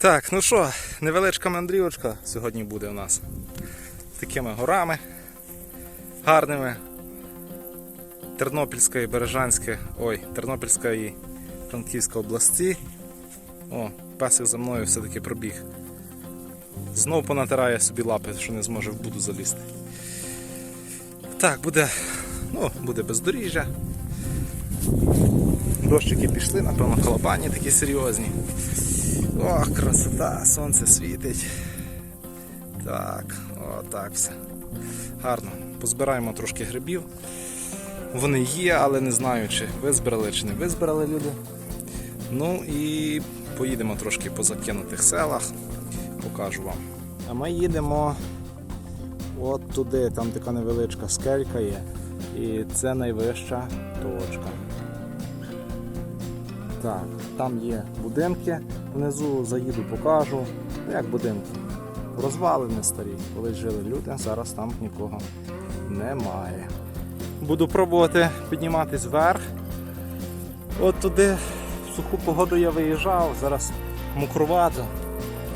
Так, ну що, невеличка мандрівочка сьогодні буде у нас. Такими горами гарними. Тернопільської, Бережанської, ой, Тернопільської і Франківської області. О, песик за мною все-таки пробіг. Знов понатирає собі лапи, що не зможе в буду залізти. Так, буде, ну, буде бездоріжжя. Дощики пішли, напевно, колобані такі серйозні. Ох, красота, сонце світить. Так, отак все. Гарно. Позбираємо трошки грибів. Вони є, але не знаю, чи визбирали, чи не визбирали люди. Ну і поїдемо трошки по закинутих селах. Покажу вам. А ми їдемо от туди, там така невеличка скелька є. І це найвища точка. Так, там є будинки, внизу заїду, покажу. Ну, Як будинки? Розвалини старі, коли жили люди, зараз там нікого немає. Буду пробувати підніматись вверх. От туди в суху погоду я виїжджав, зараз мокрувато.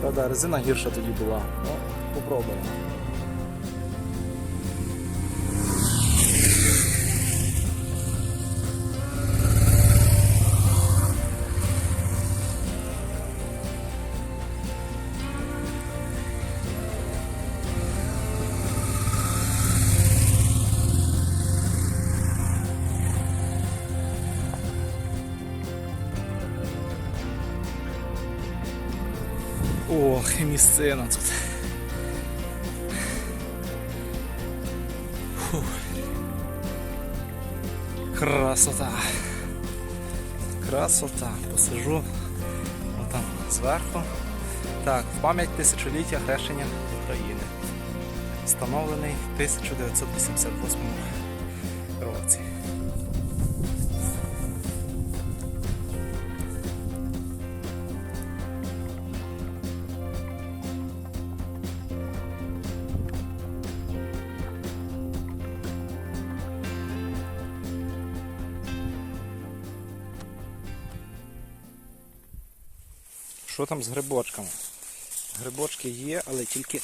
Правда, резина гірша тоді була. Ну, попробуємо. Ох, і місцина тут. Красота. Красота. Посижу отам зверху. Так, в пам'ять тисячоліття хрещення України. Встановлений в 1988 році. Що там з грибочками? Грибочки є, але тільки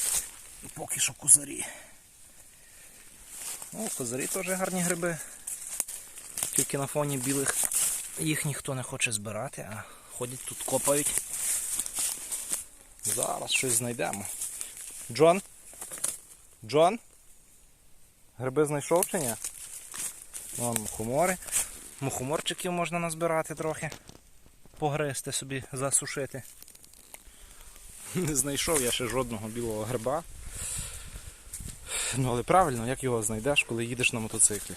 поки що козарі. Ну, козарі теж гарні гриби. Тільки на фоні білих їх ніхто не хоче збирати, а ходять тут копають. Зараз щось знайдемо. Джон? Джон? Гриби знайшов чи ні? Вон мухомори. Мухоморчиків можна назбирати трохи. Погризти собі, засушити. Не знайшов я ще жодного білого гриба. Ну але правильно, як його знайдеш, коли їдеш на мотоциклі.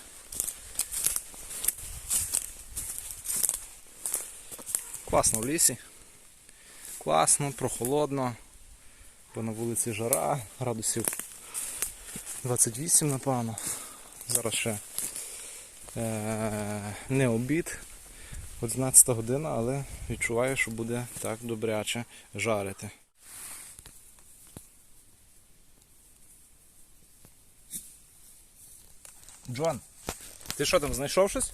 Класно в лісі. Класно, прохолодно. Бо на вулиці жара, градусів 28, напевно. Зараз ще е- не обід. 11 година, але відчуваю, що буде так добряче жарити. Джон, ти що там, знайшов щось?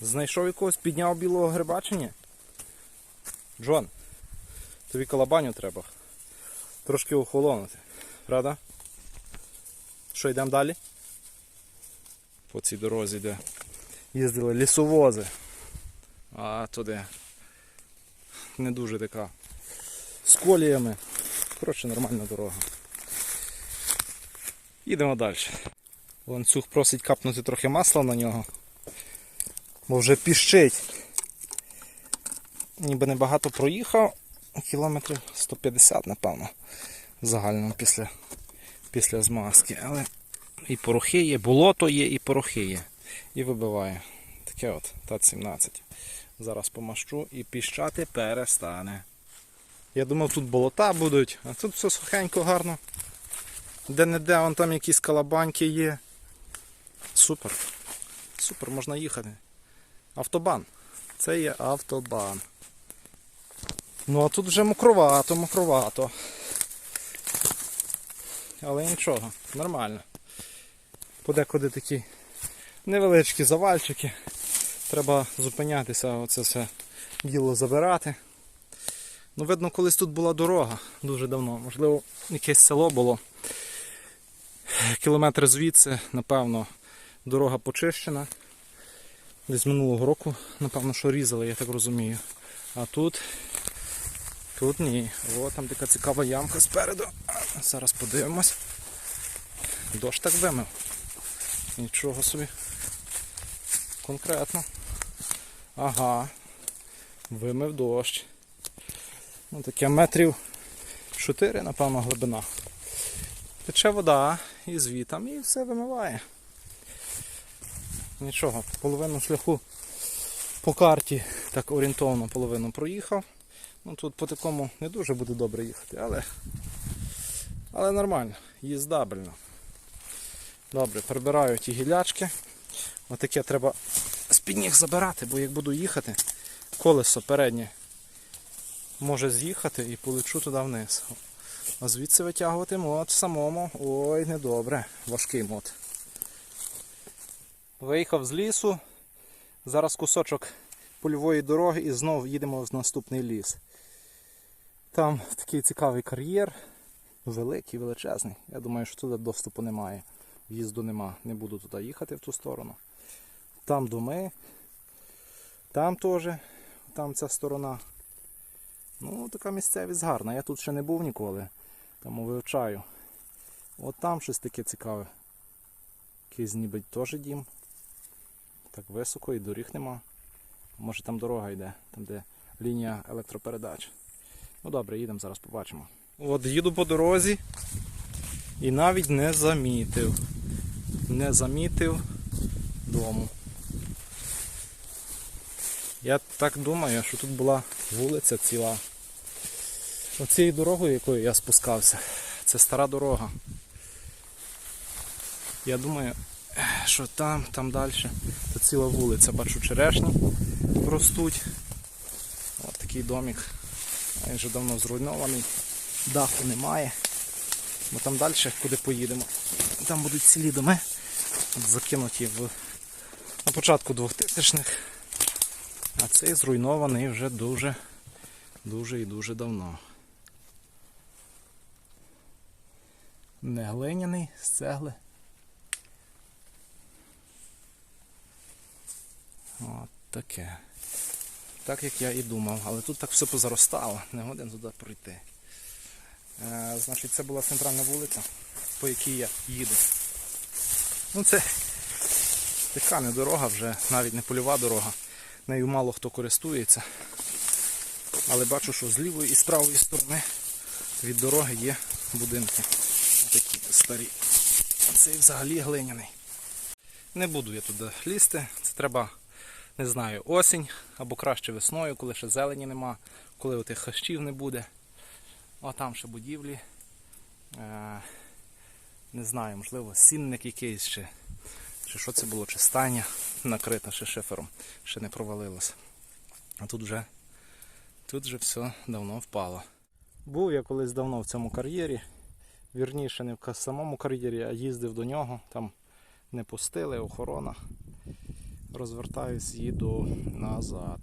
Знайшов якогось, підняв білого гриба чи ні? Джон, тобі калабаню треба. Трошки охолонути, правда? Що, йдемо далі? По цій дорозі, де їздили лісовози. А туди не дуже така. З коліями. Коротше, нормальна дорога. Їдемо далі. Ланцюг просить капнути трохи масла на нього. Бо вже піщить. Ніби небагато проїхав. Кілометрів 150, напевно. Загально після, після змазки. Але і порохи є, болото є, і порохи є. І вибиває. Таке от, ТАТ-17. Зараз помащу і піщати перестане. Я думав, тут болота будуть, а тут все сухенько, гарно. Де-не-де, вон там якісь калабаньки є. Супер. Супер, можна їхати. Автобан. Це є автобан. Ну а тут вже мокровато, мокровато. Але нічого, нормально. Подекуди такі невеличкі завальчики. Треба зупинятися, оце все діло забирати. Ну, видно, колись тут була дорога дуже давно. Можливо, якесь село було. Кілометр звідси, напевно, дорога почищена. Десь минулого року, напевно, що різали, я так розумію. А тут. Тут ні. О, там така цікава ямка спереду. Зараз подивимось. Дощ так вимив. Нічого собі. Конкретно. Ага. Вимив дощ. Ну, таке метрів 4, напевно, глибина. Тече вода і звітом, і все вимиває. Нічого, половину шляху по карті так орієнтовно половину проїхав. Ну тут по такому не дуже буде добре їхати, але, але нормально, їздабельно. Добре, прибираю ті гілячки. Отаке треба з-під ніг забирати, бо як буду їхати, колесо переднє може з'їхати і полечу туди вниз. А звідси витягувати мод самому. Ой, недобре. Важкий мод. Виїхав з лісу. Зараз кусочок польової дороги і знову їдемо в наступний ліс. Там такий цікавий кар'єр. Великий, величезний. Я думаю, що туди доступу немає. В'їзду нема. Не буду туди їхати в ту сторону. Там доми. Там теж. Там ця сторона. Ну, така місцевість гарна. Я тут ще не був ніколи. Тому вивчаю. От там щось таке цікаве. Якийсь ніби теж дім. Так високо і доріг нема. Може там дорога йде, там де лінія електропередач. Ну добре, їдемо зараз побачимо. От їду по дорозі і навіть не замітив. Не замітив дому. Я так думаю, що тут була вулиця ціла. Оцією дорогою, якою я спускався, це стара дорога. Я думаю, що там, там далі, ціла вулиця, бачу черешні ростуть. Ось такий домик. Вже давно зруйнований, даху немає. Бо там далі, куди поїдемо, там будуть цілі доми закинуті в на початку 2000-х. А цей зруйнований вже дуже, дуже і дуже давно. Не глиняний з цегли. От таке. Так як я і думав, але тут так все позаростало, не годен туди пройти. Е, значить, це була центральна вулиця, по якій я їду. Ну це така не дорога вже, навіть не польова дорога. Нею мало хто користується. Але бачу, що з лівої і з правої сторони від дороги є будинки. Такі старі. Цей взагалі глиняний. Не буду я туди лізти. Це треба, не знаю, осінь або краще весною, коли ще зелені нема, коли отих хащів не буде. А там ще будівлі. Е, не знаю, можливо, сінник якийсь чи, чи що це було, чи стайня накрита ще шифером, ще не провалилось. А тут вже, тут вже все давно впало. Був я колись давно в цьому кар'єрі. Вірніше, не в самому кар'єрі, а їздив до нього. Там не пустили, охорона. Розвертаюсь, їду назад.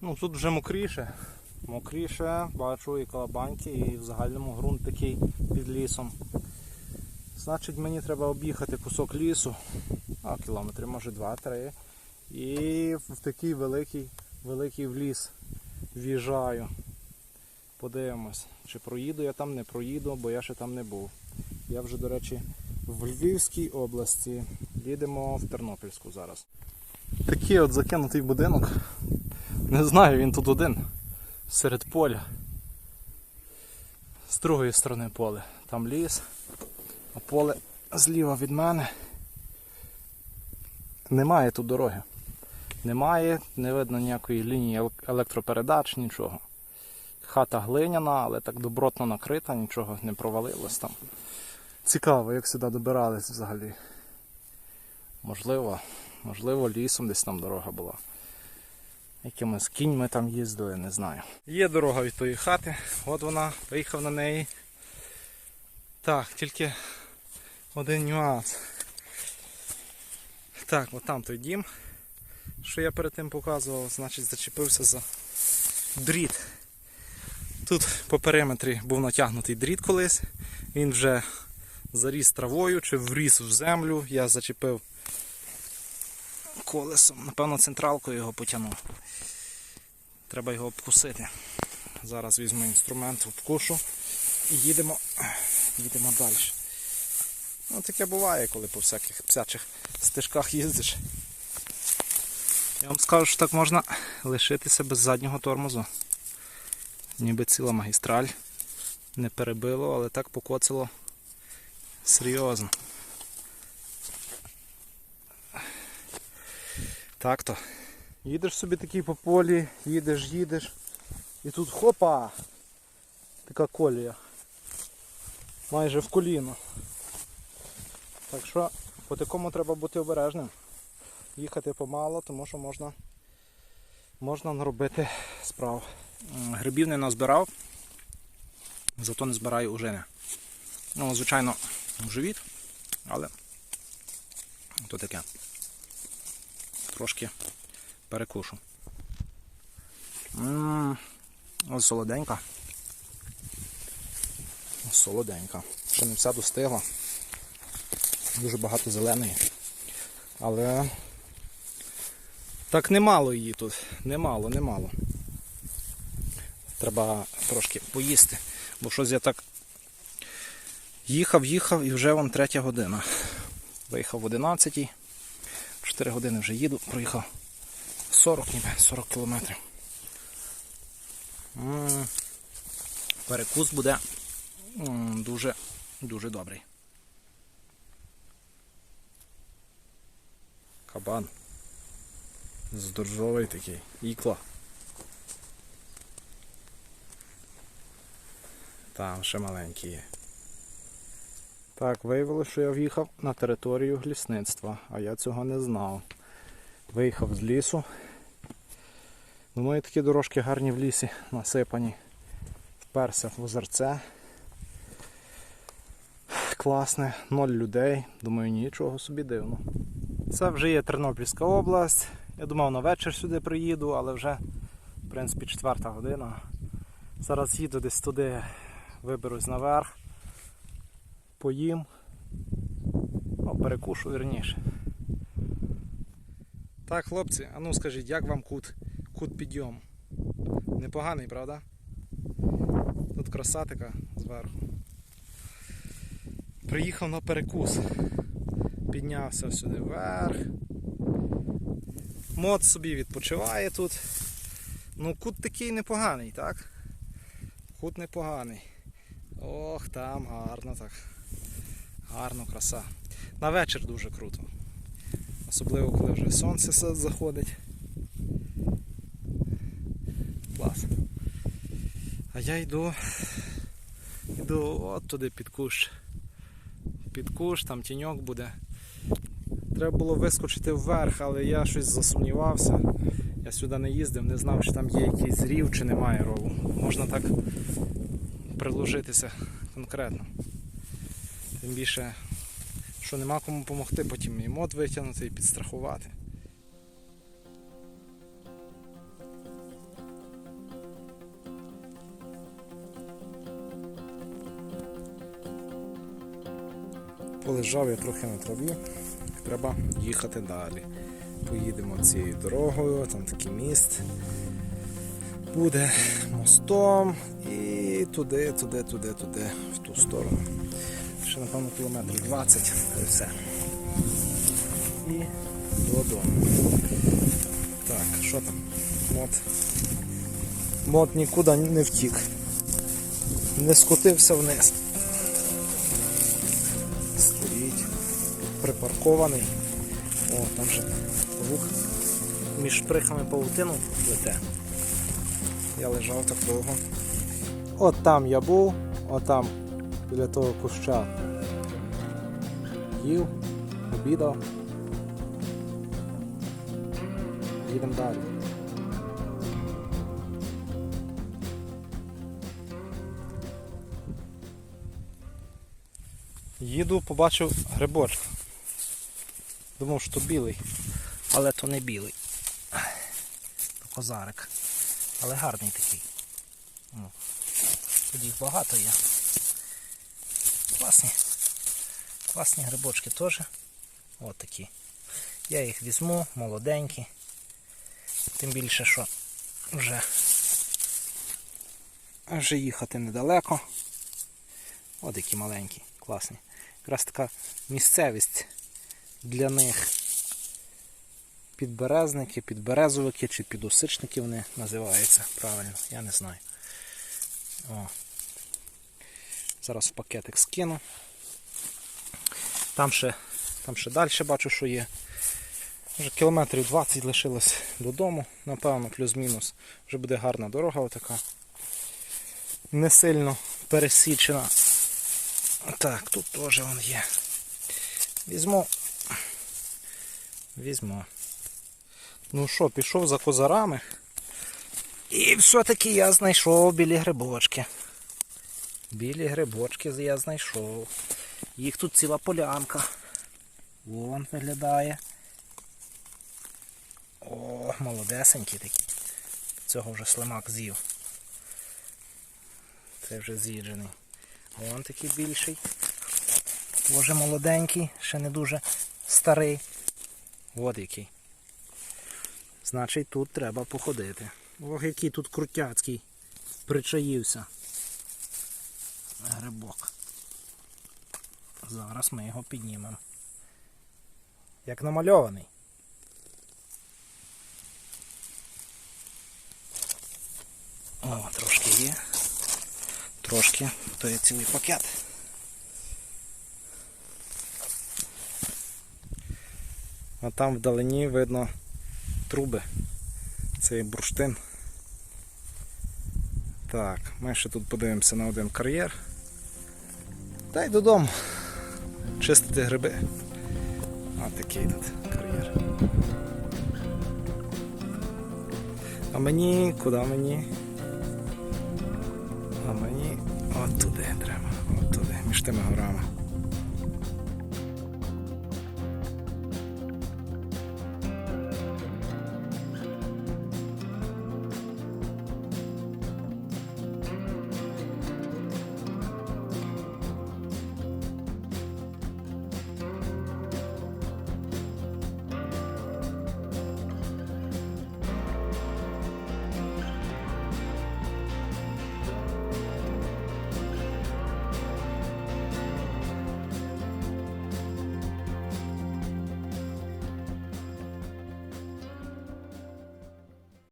Ну тут вже мокріше. Мокріше, бачу і калабаньки, і в загальному ґрунт такий під лісом. Значить мені треба об'їхати кусок лісу, а кілометрів, може 2-3. І в такий великий, великий в ліс в'їжджаю. Подивимось, чи проїду я там, не проїду, бо я ще там не був. Я вже, до речі, в Львівській області. Їдемо в Тернопільську зараз. Такий от закинутий будинок. Не знаю, він тут один. Серед поля. З другої сторони поле. Там ліс, а поле зліва від мене. Немає тут дороги. Немає, не видно ніякої лінії електропередач, нічого. Хата глиняна, але так добротно накрита, нічого не провалилось там. Цікаво, як сюди добирались взагалі. Можливо, можливо, лісом десь там дорога була. Якимось кіньми там їздили, не знаю. Є дорога від тої хати, от вона, поїхав на неї. Так, тільки один нюанс. Так, от там той дім, що я перед тим показував, значить зачепився за дріт. Тут по периметрі був натягнутий дріт колись. Він вже заріс травою чи вріс в землю. Я зачепив колесом. Напевно, централкою його потягнув. Треба його обкусити. Зараз візьму інструмент, обкушу і їдемо, їдемо далі. Ну, таке буває, коли по всяких псячих стежках їздиш. Я вам скажу, що так можна лишитися без заднього тормозу. Ніби ціла магістраль. Не перебило, але так покоцало серйозно. Так то. Їдеш собі такий по полі, їдеш, їдеш. І тут хопа! Така колія. Майже в коліно. Так що по такому треба бути обережним. Їхати помало, тому що можна, можна наробити справ. Грибів не назбирав, зато не збираю ужини. Ну, звичайно, в живіт, але то таке. Трошки перекушу. М, Ось солоденька. Солоденька. Ще не вся достигла. Дуже багато зеленої. Але так немало її тут. Немало, немало. Треба трошки поїсти. Бо щось я так їхав, їхав і вже вон третя година. Виїхав в 11 4 години вже їду, проїхав 40 ніби, 40 кілометрів. Перекус буде дуже, дуже добрий. Кабан. Здоржовий такий. Ікла. Там ще маленький є. Так, виявилося, що я в'їхав на територію лісництва, а я цього не знав. Виїхав з лісу. Думаю, такі дорожки гарні в лісі, насипані. Вперся в озерце. Класне, ноль людей. Думаю, нічого собі дивно. Це вже є Тернопільська область. Я думав на вечір сюди приїду, але вже в принципі четверта година. Зараз їду десь туди, виберусь наверх, поїм, ну, перекушу вірніше. Так, хлопці, а ну скажіть, як вам кут, кут підйом? Непоганий, правда? Тут краса така зверху. Приїхав на перекус. Піднявся сюди вверх. Мод собі відпочиває тут. Ну, кут такий непоганий, так? Кут непоганий. Ох, там гарно так. Гарно краса. На вечір дуже круто. Особливо коли вже сонце заходить. Клас. А я йду. Йду от туди під кущ. Під кущ, там тіньок буде. Треба було вискочити вверх, але я щось засумнівався. Я сюди не їздив, не знав, чи там є якийсь рів, чи немає рову. Можна так приложитися конкретно. Тим більше, що нема кому допомогти, потім і мод витягнути і підстрахувати. Полежав я трохи на траві, треба їхати далі. Поїдемо цією дорогою, там такий міст буде мостом і туди, туди, туди, туди, в ту сторону. Ще напевно кілометрів 20 і все. І додому. Так, що там? Мод. Мод нікуди не втік. Не скотився вниз. Стоїть. Припаркований. О, там же лук між шприхами павутину плете. Я лежав так довго. От там я був, от там біля того куща. Їв, обідав. Їдемо далі. Їду, побачив грибочка. Думав, що білий, але то не білий. То козарик. Але гарний такий. О. Тут їх багато є. Класні. Класні грибочки теж. От такі. Я їх візьму, молоденькі. Тим більше, що вже, вже їхати недалеко. От які маленькі, класні. Якраз така місцевість для них. Підберезники, підберезовики чи підосичники вони називаються правильно, я не знаю. О. Зараз пакетик скину. Там ще, там ще далі бачу, що є. Вже кілометрів 20 лишилось додому, напевно, плюс-мінус. Вже буде гарна дорога отака. Не сильно пересічена. Так, тут теж вон є. Візьму. Візьму. Ну що, пішов за козарами. І все-таки я знайшов білі грибочки. Білі грибочки я знайшов. Їх тут ціла полянка. Вон виглядає. О, молодесенький такий. Цього вже слимак з'їв. Це вже з'їджений. Вон такий більший. Тоже молоденький, ще не дуже старий. От який. Значить тут треба походити. Ох, який тут крутяцький. Причаївся. Грибок. Зараз ми його піднімемо. Як намальований. О, трошки є. Трошки, то є цілий пакет. А там вдалині видно труби. Це є бурштин. Так, ми ще тут подивимося на один кар'єр. Та й додому. Чистити гриби. А такий тут кар'єр. А мені, куди мені? А мені от туди треба. От туди, між тими горами.